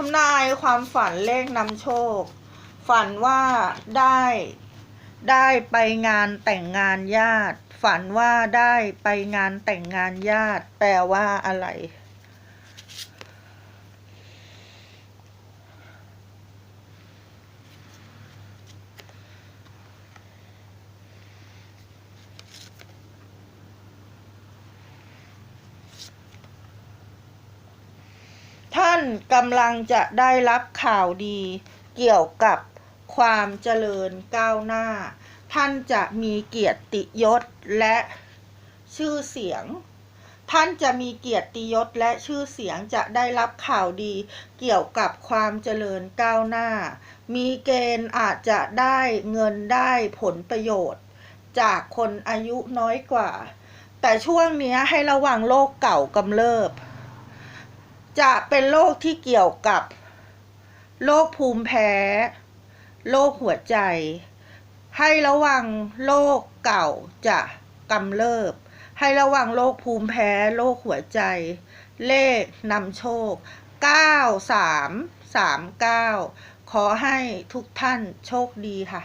ทำนายความฝันเลขนำโชค ฝันว่าได้ได้ไปงานแต่งงานญาติ ฝันว่าได้ไปงานแต่งงานญาติ แปลว่าอะไรานกำลังจะได้รับข่าวดีเกี่ยวกับความเจริญก้าวหน้า ท่านจะมีเกียรติยศและชื่อเสียง ท่านจะมีเกียรติยศและชื่อเสียงจะได้รับข่าวดีเกี่ยวกับความเจริญก้าวหน้า มีเกณฑ์อาจจะได้เงินได้ผลประโยชน์ จากคนอายุน้อยกว่า แต่ช่วงนี้ให้ระวังโรคเก่ากำเริบ จะเป็นโรคที่เกี่ยวกับโรคภูมิแพ้ โรคหัวใจ ให้ระวังโรคเก่าจะกำเริบ ให้ระวังโรคภูมิแพ้ โรคหัวใจ เลขนำโชค 9339 ขอให้ทุกท่านโชคดีค่ะ